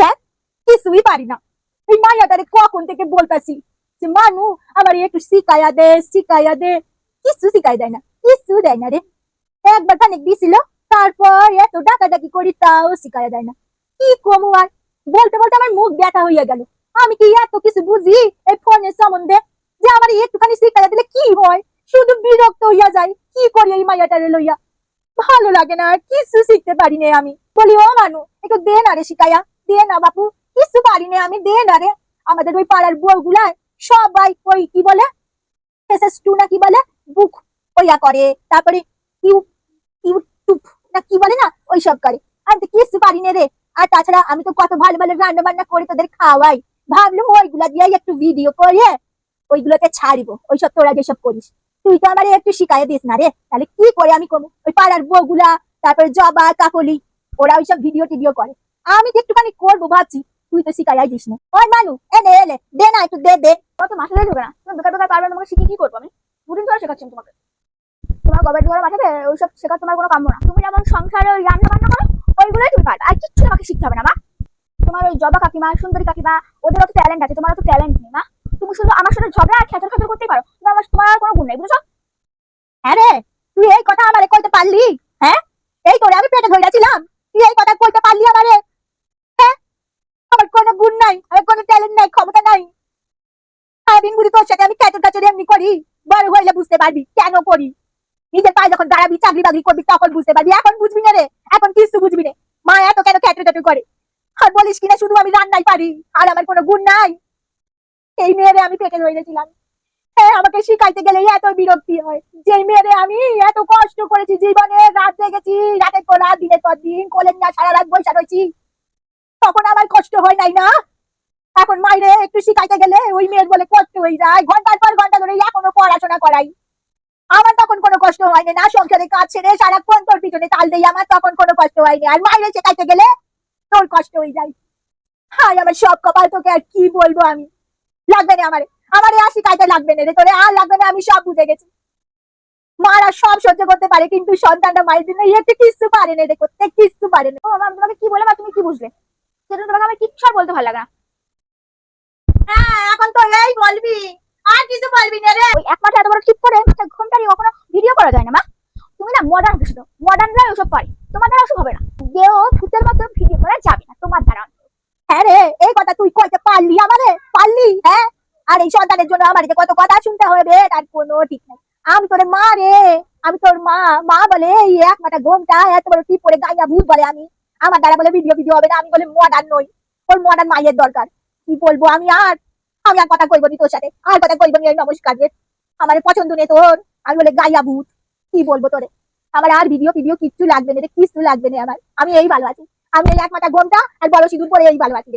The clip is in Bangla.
দেখ, কিছুই পারি না। এই মাইয়াটারে কখন থেকে বলতাছি যে, মানু, আমার একটু শিকায়া দে শিকায়া দে। কিছু শিকাই দেয় না, কিছু দেয় না রে। একবার খানিক দিছিল, তারপর এত ডাকাডাকি করি তাও শিকায়া দেয় না। কি কমু আর? বলতে বলতে আমার মুখ ব্যথা হইয়া গেল। আমি কি এত কিছু বুঝি এই ফোনের সম্বন্ধে? যে আমার একটুখানি শিকায়া দিলে কি হয়? শুধু বিরক্ত হইয়া যায় কি করি এই মাইয়াটারে লইয়া? ভালো লাগে না, কিছু শিখতে পারি না আমি। বলি, ও মানু, একটু দে না রে শিকায়া দে না বাপু, কিছু পারি না, আমি দে না রে। আমাদের ওই পাড়ার বউগুলা সবাই ওই কি বলে? টু না কি বলে? বুক ওইয়া করে। তারপরে ইউটিউব না কি বলে না? ওই সব করে। আমি তো কিছু পারি না রে। আর তাছাড়া আমি তো কত ভালো ভালো রান্না বান্না করে তোদের খাওয়াই। ভাবলাম ওইগুলা দিয়ে একটু ভিডিও করে ওইগুলোতে ছাড়িব। ওইসব তোরা যেসব করিস। তুই তো আমার একটু শিখাই দিস না রে। তাহলে কি করে আমি কমু ওই পাড়ার বউগুলা, তারপরে জবা, কাকলি, ওরা ওইসব ভিডিও টিডিও করে। আমি তো একটুখানি করব ভাবছি, তুই তো শিখাই দিস না। ওই মানু, এনে, এলে, দে না একটু, দে দে। তোমার তো মাথায় ঢোকে না। তুমি বেকার বেকার পারবে না, তোমাকে শিখে কি করব আমি? দুদিন ধরে শেখাচ্ছি তোমাকে। তোমার ধরে মাথাতে ওইসব তোমার কোনো কাম্য না। তুমি যেমন সংসারে ওই রান্না বান্না করো, ওইগুলোই তুমি পারবে। আর কিচ্ছু আমাকে শিখতে হবে না, মা। তোমার ওই জবা কাকিমা, সুন্দরী কাকিমা, ওদের অত ট্যালেন্ট আছে, তোমার অত ট্যালেন্ট নেই, মা। তুমি শুধু আমার সাথে ঝগড়া আর খেচর করতেই পারো। তুমি আমার তোমার কোনো গুণ নেই, বুঝছ? হ্যাঁ রে, তুই এই কথা আমারে কইতে পারলি? হ্যাঁ? এই তোরে আমি পেটে ধইরাছিলাম তুই এই কথা কইতে পারলি আমারে? নাই আমার কোনো ট্যালেন্ট নাই, ক্ষমতা নাই। সারাদিন বুড়ি তোর সাথে আমি ক্যাচর ক্যাচর এমনি করি, বড় হইলে বুঝতে পারবি কেন করি। নিজের পায়ে যখন দাঁড়াবি, চাকরি বাকরি করবি, তখন বুঝতে পারবি, এখন বুঝবি না রে, এখন কিছু বুঝবি না। মা এত কেন ক্যাচর ক্যাচর করে? আর বলিস কিনা শুধু আমি রান্নাই পারি, আর আমার কোনো গুণ নাই। এই মেয়েরে আমি পেটে ধরেছিলাম হ্যাঁ আমাকে শিখাইতে গেলে এত বিরক্তি হয়। যে মেয়েরে আমি এত কষ্ট করেছি, জীবনে রাত জেগেছি, রাতের পর রাত, দিনের পর দিন কোলেন না সারা রাত বৈশা রয়েছি, তখন আমার কষ্ট হয় নাই না? এখন মাইরে একটু শিখাইতে গেলে ওই মেয়ের বলে কষ্ট হয়ে যায়। ঘণ্টার পর ঘণ্টা ধরে এখনও পড়াশোনা করাই। আমার তখন কোনো কষ্ট হয়নি না, সংসারে কাজ ছেড়ে সারাক্ষণ তোর পিছনে তাল দেই, আমার তখন কোনো কষ্ট হয়নি। আর মাইরে শেখাইতে গেলে তোর কষ্ট হয়ে যায়। হাই আমার সব কপাল তোকে আর কি বলব আমি? লাগবে না আমার। আমার আর শিখাইতে লাগবে না রে, তোরে আর লাগবে না, আমি সব বুঝে গেছি। মারা সব সহ্য করতে পারে, কিন্তু সন্তানটা মায়ের জন্য একটু কিচ্ছু পারে না রে করতে কিচ্ছু পারে না। তোমাকে কি বলে তুমি কি বুঝলে? সেটা তোমাকে আমার কিচ্ছু বলতে ভালো লাগে এখন তো এই বলবি। আর কিছু বলবি না রে। ওই এক মাঠে এত বড় টিপ করে একটা ঘন্টারই কখনো ভিডিও করা যায় না, মা। তুমি না মডার্ন কিছু তো মডার্নরা ওসব পারে। তোমার দ্বারা ওসব হবে না। দেও ভূতের মতো ভিডিও করা যাবে না তোমার দ্বারা। হ্যাঁ রে, এই কথা তুই কইতে পারলি আমারে? পারলি? হ্যাঁ? আর এই সন্তানের জন্য আমার যে কত কথা শুনতে হবে, তার কোনো ঠিক নাই। আমি তোর মা রে। আমি তোর মা। মা বলে, এই এক মাথা ঘোমটা এত বড় টিপ করে গাইয়া ভূত বলে আমি। আমার দ্বারা বলে ভিডিও ভিডিও হবে না। আমি বলে মডার্ন নই। ওর মডার্ন মাইয়ের দরকার। কি বলব আমি আর? আমি আর কথা কইবনি তোর সাথে। আর কথা কইবনি এই নমস্কার আমার পছন্দ নেই তোর। আমি বলে গাইয়া ভূত। কি বলব তোরে? আমার আর ভিডিও ভিডিও কিচ্ছু লাগবে না কিচ্ছু লাগবে না আমার। আমি এই ভালো আছি আমি এই এক মাথা ঘোমটা আর বড় সিঁদুর পরে এই ভালো আছি।